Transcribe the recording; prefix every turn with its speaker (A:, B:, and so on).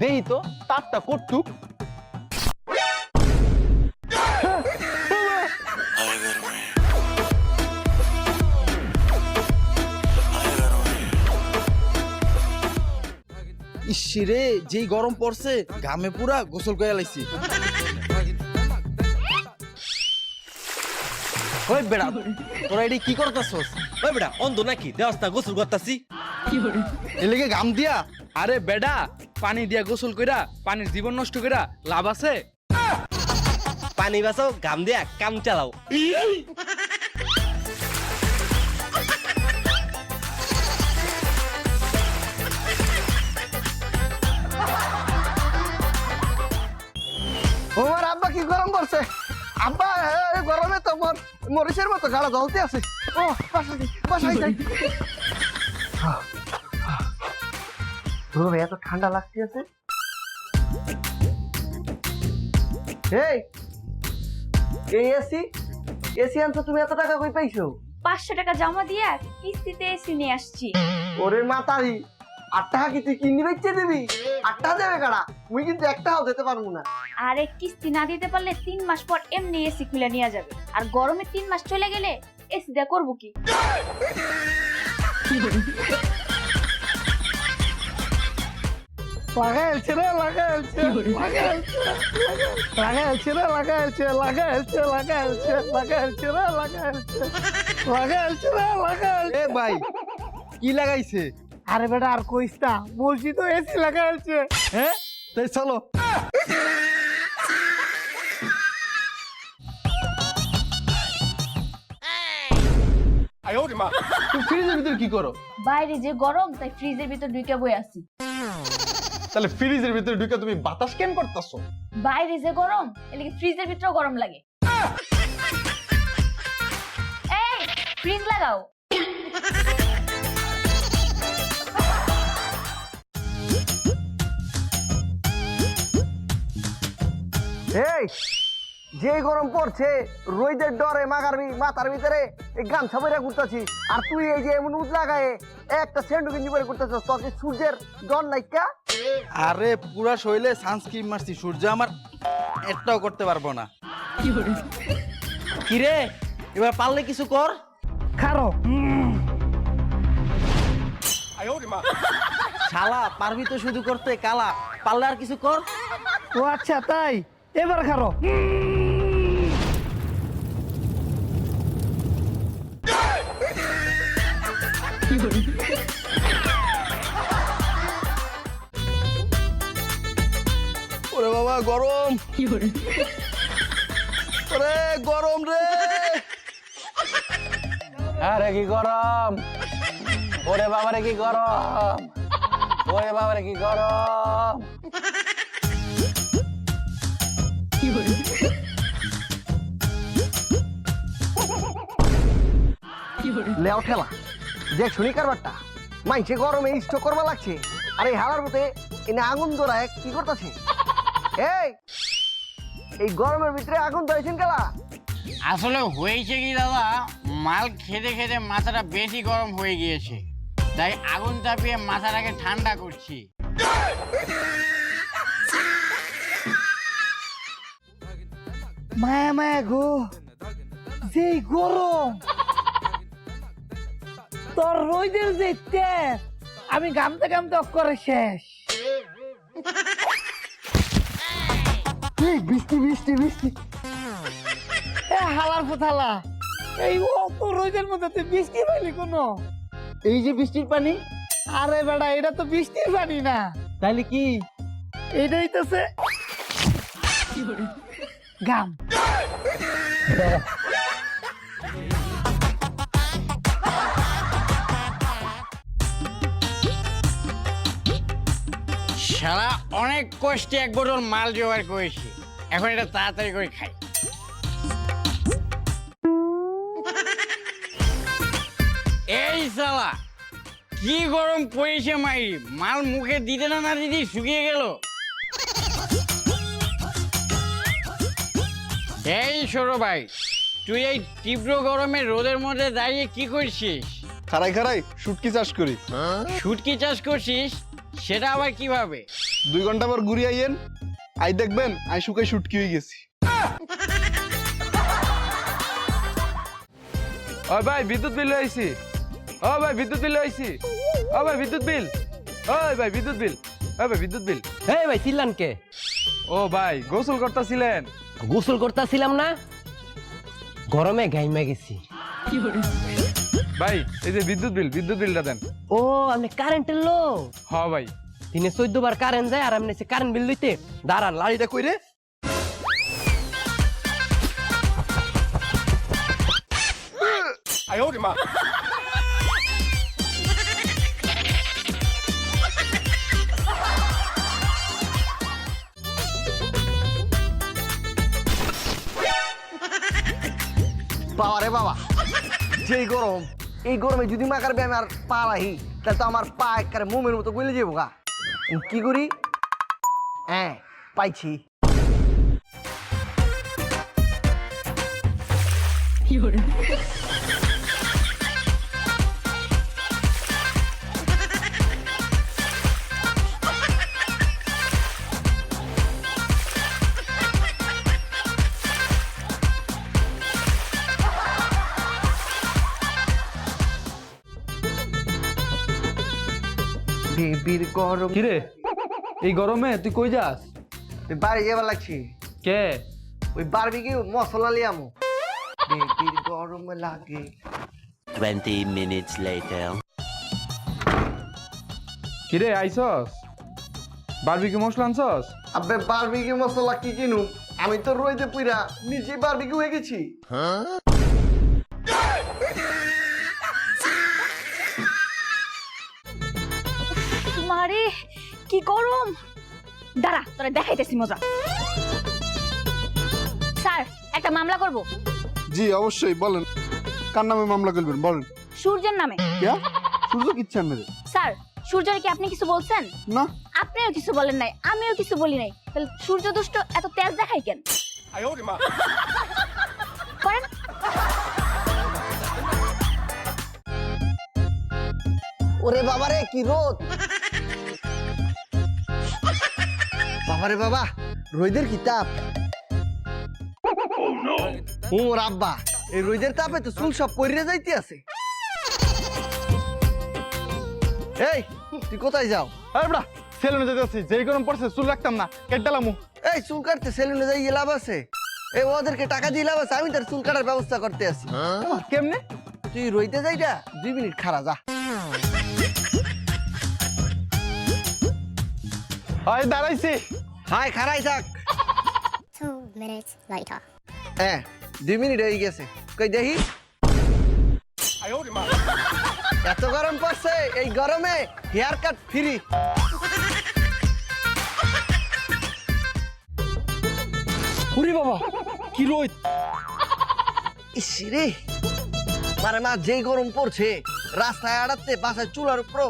A: দেই তো তারটা কটুক
B: ইসিরে যেই গরম পড়ছে ঘামে পুরা গোসল করে লাইছি।
C: ওই বেড়া তোরা এটি কি করতাছস? ওই বেড়া অন্ধ নাকি? দেওয়াস্তা গোসল করতাছি।
B: এলেগে ঘাম দিয়া।
D: আরে বেডা পানি দিয়া গোসল কইরা পানির জীবন নষ্ট কইরা লাভ আছে?
C: পানি বাঁচাও গাম দিয়া কাম চালাও।
E: ওর আব্বা কি গরম করছে? আব্বা এই গরমে তো মোর মরিচের মতো গাড়া জ্বলতে আছে। ও যাই, বাসায় যাই। রুমে এত ঠান্ডা এই এই এসি এসি আনছো তুমি এত টাকা কই পাইছো?
F: পাঁচশো টাকা জমা দিয়ে কিস্তিতে এসি নিয়ে আসছি।
E: ওরে মাতারি আট টাকা কি তুই কিনি বেচে দিবি? আট টাকা দেবে কাড়া মুই কিন্তু একটাও দিতে পারব না।
F: আর কিস্তি না দিতে পারলে তিন মাস পর এমনি এসি খুলে নিয়ে যাবে। আর গরমে তিন মাস চলে গেলে এসি দিয়ে করব কি?
E: লাগাইছে রে লাগাইছে লাগাইছে রে লাগাইছে লাগাইছে লাগাইছে লাগাইছে রে লাগাইছে লাগাইছে রে লাগাইছে।
B: এ ভাই কি লাগাইছে?
E: আরে বেটা আর কইস না বলছি তো এসি লাগাইছে।
B: হ্যাঁ তাই চলো।
A: তুমি ফ্রিজের ভিতর কি করো?
F: বাইরে যে গরম তাই ফ্রিজের ভিতর ঢুকে বই আছি।
A: তাহলে ফ্রিজের ভিতরে ঢুকে তুমি বাতাস কেন করতেছো?
F: বাইরে যে গরম? এদিকে ফ্রিজের ভিতরে গরম লাগে? এই ফ্রিজ লাগাও।
E: এই যে গরম পড়ছে রোদের ডরে মাগার মাথার ভিতরে এই গামছা বইরা ঘুরতেছি। আর তুই এই যে এমন উজ লাগায়ে একটা সেন্ডু গেঞ্জি পরে ঘুরতেছ তোর কি সূর্যের ডর নাইকা
B: আরে পুরা শৈলে সানস্ক্রিন মারছি সূর্য আমার একটাও করতে পারব না।
C: কি রে এবার পারলে কিছু কর।
E: খারো।
C: শালা পারবি তো শুধু করতে কালা পারলে আর কিছু কর।
E: ও আচ্ছা তাই। এবার খারো।
B: ওরে বাবা গরম। ওরে গরম রে।
A: আরে কি গরম? ওরে বাবারে কি গরম? ওরে বাবা রে কি গরম
E: লেও ঠেলা দেখ শুনি কারবারটা মাইছে গরমে স্টোক করবা লাগছে। আর এই হালার মতে এনে আগুন ধরায় কি করতেছে? এই এই গরমের ভিতরে আগুন ধরেছেন কেলা?
G: আসলে হয়েছে কি দাদা মাল খেতে খেতে মাথাটা বেশি গরম হয়ে গিয়েছে। তাই আগুন তাপিয়ে মাথাটাকে ঠান্ডা করছি।
E: মায়া মায়া গো যে গরম। তোর রোদের তেজ আমি গামতে গামতে করে শেষ। বৃষ্টি বৃষ্টি বৃষ্টি। এ হালার ফোথালা এই অত রোদের মধ্যে তুই বৃষ্টি পাইলি কোনো? এই যে বৃষ্টির পানি? আরে বেটা এটা তো বৃষ্টির পানি না।
C: তাইলে কি?
E: এটা হইতেছে গাম।
G: সারা অনেক কষ্টে এক বোতল মাল জোগাড় করেছি। এখন এটা তাড়াতাড়ি করে খাই। এই সালা কি গরম পড়েছে মাইরি মাল মুখে দিতে না না দিদি শুকিয়ে গেল। এই সরো ভাই তুই এই তীব্র গরমে রোদের মধ্যে দাঁড়িয়ে কি করছিস?
A: খারাই খারাই শুটকি চাষ করি।
G: শুটকি চাষ করছিস? সেটা আবার কীভাবে?
H: দুই ঘণ্টা পর ঘুরে আইয়েন। আই দেখবেন আই শুকাই শুটকি হয়ে গেছি।
D: ও ভাই বিদ্যুৎ বিল আইছি ও ভাই বিদ্যুৎ বিল আইছি ও ভাই বিদ্যুৎ বিল। ও ভাই বিদ্যুৎ বিল। ও ভাই বিদ্যুৎ বিল।
C: এই ভাই চিল্লান কে?
D: ও ভাই গোসল করতেছিলেন।
C: গোসল করতেছিলাম না গরমে গাইমা গেছি।
D: ভাই এই যে বিদ্যুৎ বিল বিদ্যুৎ বিলটা দেন।
C: ও আপনি কারেন্টের লোক
D: হ ভাই।
C: দিনে চোদ্দ বার কারেন্ট যায় আর আপনি কারেন্ট বিল দিতে। দাঁড়ান লাড়িটা কইরে।
E: বাবা রে বাবা যেই গরম। এই গরমে যদি মাকার ব্যায়াম আর পা রাহি, তাহলে তো আমার পা একবারে মোমের মতো গলে যাব গা। কি করি? হ্যাঁ পাইছি। বেবির গরম।
D: কিরে? এই গরমে তুই কই যাস?
E: তুই বাড়ি যাবার লাগছি।
D: কে?
E: ওই বারবিকি মশলা লিয়ামু বেবির গরম লাগে।
I: 20 minutes later.
D: কিরে আইসস? বারবিকিউ মশলা আনছস?
E: আবে বারবিকি মশলা কি কিনু? আমি তো রইতে পুইরা নিজে বারবিকি হয়ে গেছি।
F: মারে কি গরম? দাঁড়া তোরা দেখাইতেছি মজা। স্যার একটা মামলা করব।
H: জি অবশ্যই বলেন। কার নামে মামলা করবেন বলেন।
F: সূর্যের নামে।
H: কিয়া সূর্য কিচ্ছান মেরে
F: স্যার সূর্যরে কি আপনি কিছু বলছেন?
H: না।
F: আপনিও কিছু বলেন নাই আমিও কিছু বলি নাই। তাহলে সূর্য দুষ্ট এত তেজ দেখাই কেন? করেন।
E: ওরে বাবারে কি রোদ? বাবারে বাবা রোদের কি তাপ? ও রাব্বা এই রোদের তাপে তো চুল সব পরিয়ে যাইতে আছে। এই তুই কোথায় যাও?
H: আরে বড়া সেলুনে যেতে আছি যেই গরম পড়ছে চুল রাখতাম না কেটালামু
E: এই চুল কাটতে সেলুনে যাই লাভ আছে? এই ওদেরকে টাকা দিয়ে লাভ আছে আমি তার চুল কাটার ব্যবস্থা করতে আছি।
H: কেমনে?
E: তুই রইতে যাইটা দুই মিনিট খারা যা।
H: হয় দাঁড়াইছি।
E: হাই খারাই থাক
J: Two minutes later.
E: হ্যাঁ দুই মিনিট হয়ে গেছে। কই দেখি? এত গরম পড়ছে এই গরমে হেয়ার কাট ফ্রি
C: উরি বাবা কি রোদ?
E: ইস রে। মানে মা যেই গরম পড়ছে রাস্তায় আড়াতে বাসায় চুলার উপর